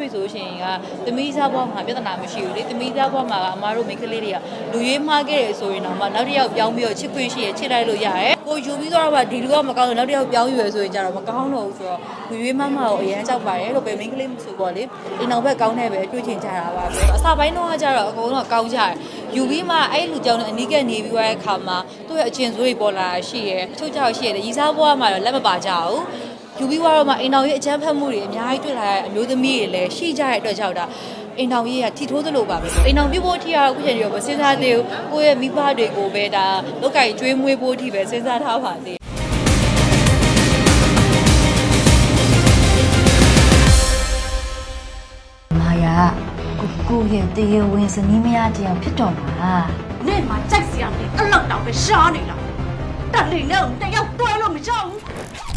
ပြီဆိုလို့ရှိရင်ကသမီးစားဘွားမှာပြဿနာမရှိဘူးလေသမီးစားဘွားမှာကအမားတို့မိန်းကလေးတွေကလူရွေးမှားခဲ့တယ်ဆိုရင်တော့မှနောက်တစ်ယောက်ပြောင်းပြီးတော့ချစ်ခွင့်ရှိရချစ်လိုက်လို့ရတယ်ကိုယူပြီးတော့မှဒီလူကမကောင်းဘူးနောက်တစ်ယောက်ပြောင်းယူရဆိုရင်ကြတော့မကောင်းတော့ဘူးဆိုတော့လူရွေးမှားမှာကိုအရန်ကြောက်ပါတယ်လို့ပဲမိန်းကလေးမဆိုပေါ့လေအိမ်အောင်ဘက်ကောင်းတဲ့ပဲတွေ့ချင်ကြတာပါပဲအစာပိုင်းတော့ကကြတော့အကုန်လုံးကောင်းကြတယ်ယူပြီးမှအဲ့လူကြောင့်အနီးကနေပြီးသွားတဲ့ခါမှာသူ့ရဲ့အချင်းစိုးတွေပေါ်လာတာရှိရယ်ထုတ်ကြောက်ရှိရတယ်ရီစားဘွားမှာတော့လက်မပါကြဘူး ယူပြီးတော့မှအိမ်တော်ရဲ့အချမ်းဖက်မှုတွေအများကြီးတွေ့လာတဲ့အမျိုးသမီးတွေလည်းရှိကြတဲ့အတွက်ကြောင့်ဒါအိမ်တော်ကြီးကထီထိုးသလိုပါပဲအိမ်တော်ပြုတ်ဖို့အထိကတော့အခုချိန်ကြီးတော့မစဉ်းစားသေးဘူးကိုယ့်ရဲ့မိဘတွေကိုပဲဒါလောက်ကကြီးကျွေးမွေးဖို့အထိပဲစဉ်းစားထားပါသေးတယ်မာယာကိုကိုရဲ့တရားဝင်စနီးမရတယောက်ဖြစ်တော့မှာနေ့မှာကြိုက်စရာမလိုအဲ့လောက်တောင်ပဲရှားနေလား တက်လိမ့်နဲ့တယောက်တွဲလို့မကြောက်ဘူး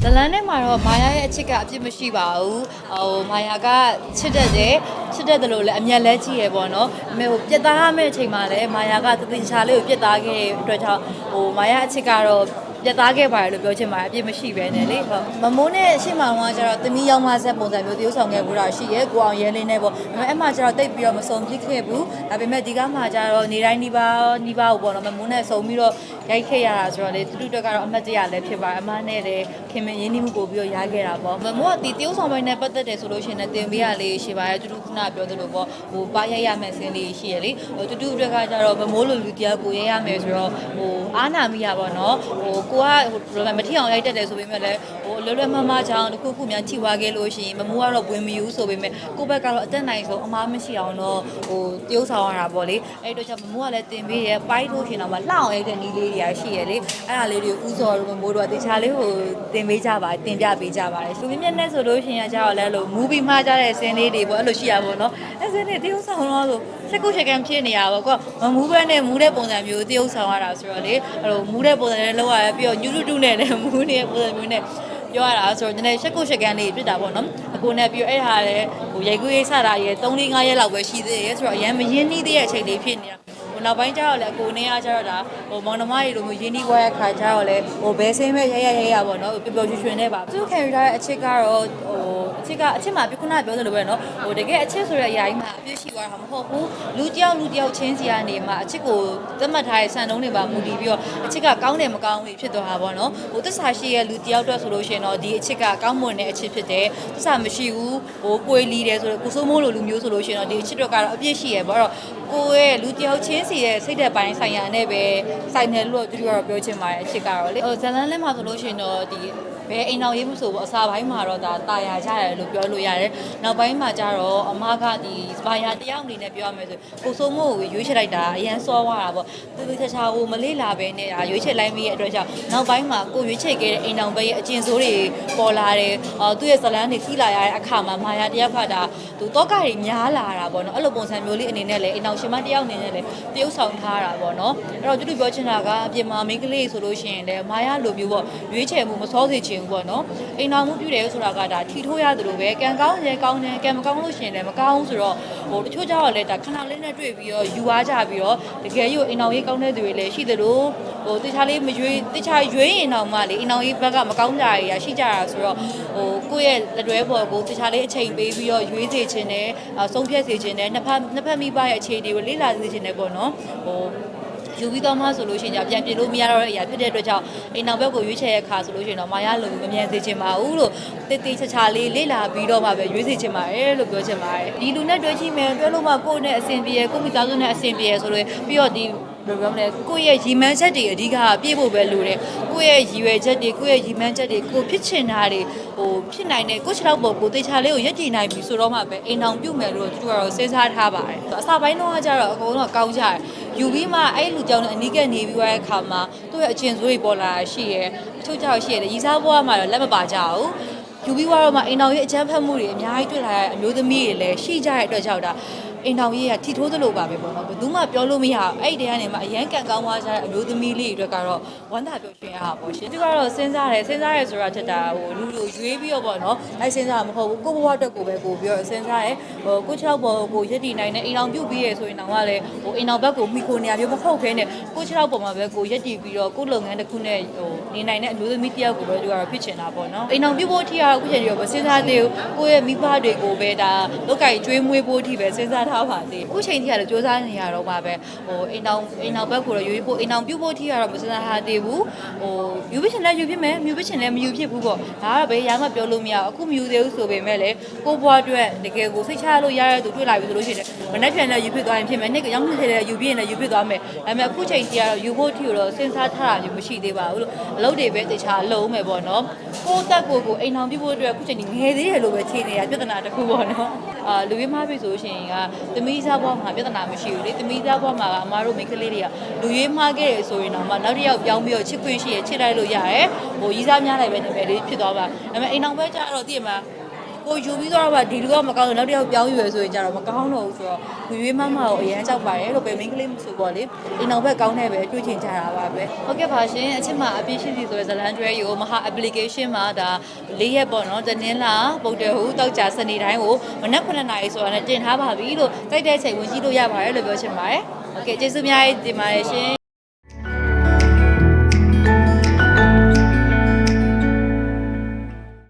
ဇလန်နဲ့မှာတော့မာယာရဲ့အချစ်ကအပြစ်မရှိပါဘူးဟိုမာယာကချစ်တတ်တယ်ချစ်တတ်တယ်လို့လည်းအမျက်လဲကြည့်ရပေါ့နော်အမေဟိုပြက်သားရမယ့်အချိန်မှာလည်းမာယာကတတိချာလေးကိုပြက်သားခဲ့တဲ့အတွက်ကြောင့်ဟိုမာယာအချစ်ကတော့ ပြက်သားခဲ့ပါတယ်လို့ပြောချင်ပါတယ်အပြစ်မရှိပဲနဲ့လေဟုတ်မမိုးနဲ့အရှိမောင်ကကျတော့တမီးရောက်မှဆက်ပုံစံမျိုးတရုပ်ဆောင်ခဲ့ဘူးတာရှိရဲကိုအောင်ရဲလင်းနဲ့ပေါ့ဒါပေမဲ့အဲ့မှာကျတော့တိတ်ပြီးတော့မစုံဖြစ်ခဲ့ဘူးဒါပေမဲ့ဒီကမှကျတော့နေတိုင်းနီးပါးနီးပါးကိုပေါ့နော်မမိုးနဲ့စုံပြီးတော့ရိုက်ခဲ့ရတာဆိုတော့လေတူတူတက်ကတော့အမှတ်တရလည်းဖြစ်ပါတယ်အမနဲ့လည်းခင်မင်းရင်းနှီးမှုပို့ပြီးတော့ရခဲ့တာပေါ့မမိုးကဒီတရုပ်ဆောင်ပိုင်းနဲ့ပတ်သက်တယ်ဆိုလို့ရှိရင်လည်းတင်ပေးရလေးရှိပါတယ်တူတူခုနပြောသလိုပေါ့ဟိုပါရိုက်ရမယ်စင်းလေးရှိရလေဟိုတူတူအတွက်ကကျတော့မမိုးလိုလူတရားကိုရဲရမယ်ဆိုတော့ဟိုအားနာမိရပါတော့ဟိုကိုကဟိုမထီအောင်ရိုက်တတ်တယ်ဆိုပေမဲ့လည်းဟိုလွယ်လွယ်မမချောင်းတစ်ခုခုများချိွာခဲ့လို့ရှိရင်မမိုးကတော့ဝင်မယူဆိုပေမဲ့ကိုဘက်ကတော့အသက်နိုင်ဆုံးအမားမရှိအောင်တော့ဟိုတရုပ်ဆောင်ရတာပေါ့လေအဲ့တော့ကျမမိုးကလည်းတင်ပေးရပိုက်လို့ရှင်တော့မှလှအောင်ရိုက်တဲ့နီးလေးတွေကရှိရလေအဲ့ဒါလေးတွေဥစော်တို့မမိုးတို့ကတခြားလေးဟိုတင်ပေးကြပါတင်ပြပေးကြပါတယ်သူမြင့်မြတ်နဲ့ဆိုလို့ရှိရင်ကျတော့လည်းလို့မူဗီမှာကြတဲ့ဆင်းလေးတွေပေါ့အဲ့လိုရှိရပါတော့အဲ့ဆင်းလေးတရုပ်ဆောင်တော့ဆိုစက်ကုတ်ချက်ကံဖြစ်နေရပါပေါ့ကွာမမူးဘဲနဲ့မူးတဲ့ပုံစံမျိုးတရုပ်ဆောင်ရတာဆိုတော့လေအဲ့လိုမူးတဲ့ပုံစံနဲ့လောက်ရတယ်ပြီးတော့ညူတူတူနဲ့လည်းမူးနေတဲ့ပုံစံမျိုးနဲ့ပြောရတာဆိုတော့နည်းနည်းရှက်ကုတ်ရှက်ကန်းလေးဖြစ်တာပေါ့နော်အကိုနဲ့ပြီးတော့အဲ့ဟာလည်းဟိုရိုက်ကူးရေးစတာရေ3 4 5ရက်လောက်ပဲရှိသေးတယ်ဆိုတော့အရင်မရင်းနှီးသေးတဲ့အချိန်လေးဖြစ်နေတာဟို နောက်ပိုင်းကျတော့လေအကိုနဲ့ကကျတော့ဒါဟိုမောင်နှမရေလိုမျိုးရင်းနှီးွားရခါကျတော့လေဟိုဘဲဆင်းမဲ့ရရရရပေါ့နော်ပျော်ပျော်ရွှင်ရွှင်နဲ့ပါသူခံယူထားတဲ့အချစ်ကတော့ဟိုအချစ်ကအချစ်မှာပြခုနပြောသလိုပဲနော်ဟိုတကယ်အချစ်ဆိုတဲ့အရာကြီးမှာအပြည့်ရှိသွားတာမဟုတ်ဘူးလူတယောက်လူတယောက်ချင်းစီကနေမှအချစ်ကိုသတ်မှတ်ထားတဲ့စံနှုန်းတွေပါမူတည်ပြီးတော့အချစ်ကကောင်းတယ်မကောင်းဘူးဖြစ်သွားတာပေါ့နော်ဟိုသစ္စာရှိရဲ့လူတယောက်တော့ဆိုလို့ရှိရင်တော့ဒီအချစ်ကကောင်းမွန်တဲ့အချစ်ဖြစ်တယ်သစ္စာမရှိဘူးဟိုကိုယ်လီတယ်ဆိုတော့ကိုစိုးမိုးလိုလူမျိုးဆိုလို့ရှိရင်တော့ဒီအချစ်တော့ကတော့အပြည့်ရှိရဲ့ပေါ့အဲ့တော့ကိုယ့်ရဲ့လူတယောက်ချင်းစီရဲ့စိတ်သက်ပိုင်းဆိုင်ရာနဲ့ပဲဆိုင်တယ်လို့တူတူကတော့ပြောချင်ပါတယ်အချစ်ကတော့လေဟိုဇလန်လက်မှာဆိုလို့ရှိရင်တော့ဒီဘ ယ်အိမ်တော်ရေးမှုဆိုပေါ့အစာပိုင်းမှာတော့ဒါတာယာကြရတယ်လို့ပြောလို့ရတယ်။နောက်ပိုင်းမှာကျတော့အမကဒီစပါယာတယောက်အနေနဲ့ပြောရမယ်ဆိုကိုစိုးမိုးကိုရွေးချယ်လိုက်တာအရန်စောသွားတာပေါ့။တူတူချာချာဟိုမလေးလာပဲနဲ့ဒါရွေးချယ်လိုက်မိရဲ့အတွက်ကြောင့်နောက်ပိုင်းမှာကိုရွေးချယ်ခဲ့တဲ့အိမ်တော်ဘက်ရဲ့အကျင့်ဆိုးတွေပေါ်လာတယ်။အော်သူ့ရဲ့ဇလန်းတွေကြီးလာရတဲ့အခါမှာမာယာတယောက်ကဒါသူတောကတွေများလာတာပေါ့နော်။အဲ့လိုပုံစံမျိုးလေးအနေနဲ့လည်းအိမ်တော်ရှင်မတယောက်အနေနဲ့လည်းတရုပ်ဆောင်ထားတာပေါ့နော်။အဲ့တော့တူတူပြောချင်တာကအပြင်မှာမိန်းကလေးဆိုလို့ရှိရင်လည်းမာယာလိုမျိုးပေါ့ရွေးချယ်မှုမစောစေချင်ဘူးပေါ့နော်။အိမ်တော်မှုပြုတယ်ဆိုတာကဒါထီထိုးရတယ်လို့ပဲကံကောင်းရင်ကောင်းတယ်ကံမကောင်းလို့ရှိရင်လည်းမကောင်းဘူးဆိုတော့ဟိုတချို့ကြတော့လည်းဒါခဏလေးနဲ့တွေ့ပြီးတော့ယူအားကြပြီးတော့တကယ်ယူအိမ်တော်ရေးကောင်းတဲ့သူတွေလည်းရှိသလိုဟိုတခြားလေးမရွေးတခြားရွေးရင်တော့မှလေအိမ်တော်ရေးဘက်ကမကောင်းကြရရရှိကြတာဆိုတော့ဟိုကိုယ့်ရဲ့လက်တွဲပေါ်ကိုတခြားလေးအချိန်ပေးပြီးတော့ရွေးစေခြင်းနဲ့ဆုံးဖြတ်စေခြင်းနဲ့နှစ်ဖက်နှစ်ဖက်မိဘရဲ့အခြေအနေကိုလေ့လာစေခြင်းနဲ့ပေါ့နော်ဟို ယူပြီးတော့မှဆိုလို့ရှိရင်じゃပြန်ပြင်လို့မရတော့တဲ့အရာဖြစ်တဲ့အတွက်ကြောင့်အိမ်နောက်ဘက်ကိုရွေးချယ်ရခါဆိုလို့ရှိရင်တော့မာရလိုမမြန်စေချင်ပါဘူးလို့တေးသေးချာချာလေးလေ့လာပြီးတော့မှပဲရွေးစေချင်ပါတယ်လို့ပြောချင်ပါတယ်ဒီလူနဲ့တွေ့ချိမယ်တွေ့လို့မှကိုယ့်နဲ့အဆင်ပြေရကိုယ့်မိသားစုနဲ့အဆင်ပြေရဆိုလို့ပြီးတော့ဒီ ဘယ်လိုပြောမလဲကိုယ့်ရဲ့ရည်မှန်းချက်တွေအဓိကပြည့်ဖို့ပဲလိုတယ်ကိုယ့်ရဲ့ရည်ရွယ်ချက်တွေကိုယ့်ရဲ့ရည်မှန်းချက်တွေကိုဖြစ်ချင်တာတွေဟိုဖြစ်နိုင်တဲ့ကိုယ့်ခြေထောက်ပေါ်ကိုတေချာလေးကိုရက်ကြည်နိုင်ပြီဆိုတော့မှပဲအိမ်အောင်ပြုတ်မယ်လို့သူကတော့စဉ်းစားထားပါတယ်အစာပိုင်းတော့ကကြတော့အကုန်လုံးကောင်းကြတယ်ယူပြီးမှအဲ့လူကြောင့်အနီးကနေပြီးသွားတဲ့အခါမှာသူ့ရဲ့အချင်းစိုးတွေပေါ်လာတာရှိရဲအချို့ကြောက်ရှိရဲရီစားဘွားမှာတော့လက်မပါကြဘူးယူပြီးသွားတော့မှအိမ်တော်ရဲ့အချမ်းဖက်မှုတွေအများကြီးတွေ့လာတဲ့အမျိုးသမီးတွေလည်းရှိကြတဲ့အတွက်ကြောင့်ဒါ အိမ်တော်ကြီးကထီထိုးသလိုပါပဲပေါ့နော်ဘယ်သူမှပြောလို့မရအောင်အဲ့ဒီတည်းကနေမှအရန်ကန်ကောင်းသွားကြတဲ့အမျိုးသမီးလေးတွေအတွက်ကတော့ဝမ်းသာပျော်ရွှင်ရတာပေါ့ရှင်သူကတော့စဉ်းစားတယ်စဉ်းစားရဲဆိုတာထက်တာဟိုလူလူရွေးပြီးတော့ပေါ့နော်အဲ့စဉ်းစားတာမဟုတ်ဘူးကိုယ့်ဘဝအတွက်ကိုပဲကိုပြီးတော့စဉ်းစားရဲဟိုကိုချောက်ပေါ်ကိုရက်တည်နိုင်တဲ့အိမ်တော်ပြုတ်ပြီးရဲဆိုရင်တော့ကလည်းဟိုအိမ်တော်ဘက်ကိုမိခိုနေရမျိုးမဟုတ်ခဲနဲ့ကိုချောက်ပေါ်မှာပဲကိုရက်တည်ပြီးတော့ကိုလုပ်ငန်းတစ်ခုနဲ့ဟိုနေနိုင်တဲ့အမျိုးသမီးတစ်ယောက်ကိုပဲသူကတော့ဖြစ်ချင်တာပေါ့နော်အိမ်တော်ပြုတ်ဖို့အထိကတော့အခုချိန်ကြီးတော့မစဉ်းစားသေးဘူးကိုယ့်ရဲ့မိဘတွေကိုပဲဒါလောက်ကကြီးကျွေးမွေးဖို့အထိပဲစဉ်းစားထားပါသေးအခုချိန်ကြီးကတော့စူးစမ်းနေရတော့ပါပဲဟိုအိမ်တော်အိမ်တော်ဘက်ကိုတော့ရွေးဖို့အိမ်တော်ပြုတ်ဖို့အထိကတော့မစဉ်းစားထားသေးဘူးဟိုယူပရှင်လည်းယူဖြစ်မယ်မြူပရှင်လည်းမယူဖြစ်ဘူးပေါ့ဒါကတော့ဘယ်ရာမှပြောလို့မရဘူးအခုမယူသေးဘူးဆိုပေမဲ့လည်းကိုဘွားအတွက်တကယ်ကိုစိတ်ချလို့ရတဲ့သူတွေ့လာပြီဆိုလို့ရှိရင်မနေ့ပြန်လည်းယူဖြစ်သွားရင်ဖြစ်မယ်နေ့ကရောက်နေတယ်ယူပြီးရင်လည်းယူဖြစ်သွားမယ်ဒါပေမဲ့အခုချိန်ကြီးကတော့ယူဖို့အထိကိုတော့စဉ်းစားထားတာမျိုးမရှိသေးပါဘူးလို့အလုပ်တွေပဲတခြားလုံးမယ်ပေါ့နော်ကိုယ့်တက်ကိုယ်ကိုအိမ်ထောင်ပြဖို့အတွက်အခုချိန်ကြီးငယ်သေးတယ်လို့ပဲထင်နေတာပြဿနာတစ်ခုပေါ့နော်အာလူရေးမားပြီဆိုရှင်ကသမီးစားဘွားမှာပြဿနာမရှိဘူးလေသမီးစားဘွားမှာကအမားတို့မိန်းကလေးတွေကလူရေးမားခဲ့တယ်ဆိုရင်တော့မှနောက်တစ်ယောက်ပြောင်းပြီးတော့ချစ်ခွင့်ရှိရချစ်လိုက်လို့ရတယ်ဟိုရီးစားများလိုက်ပဲနေမယ်လေးဖြစ်သွားပါဒါပေမဲ့အိမ်ထောင်ပဲကြတော့သိရမှာ ကိုယူပြီးတော့ဗာဒီလူကမကောင်းဘူးနောက်တစ်ယောက်ပြောင်းယူရဆိုရင်ကြတော့မကောင်းတော့ဘူးဆိုတော့လူရွေးမမကိုအရန်ကြောက်ပါတယ်လို့ပဲမိန်းကလေးမဆိုပေါ့လေအိမ်အောင်ဘက်ကောင်းတဲ့ပဲတွေ့ချင်ကြတာပါပဲဟုတ်ကဲ့ပါရှင်အချစ်မအပြည့်ရှိစီဆိုတဲ့ဇလန်ကျွဲယူမဟာ application မှာဒါ၄ရက်ပေါ့နော်တနင်္လာပုတ်တယ်ဟူတောက်ကြစနေတိုင်းကိုမနက်9နာရီဆိုတာနဲ့တင်ထားပါပြီလို့တိုက်တဲ့ချိန်ဝင်ကြည့်လို့ရပါတယ်လို့ပြောချင်ပါတယ်ဟုတ်ကဲ့ကျေးဇူးများတင်ပါတယ်ရှင်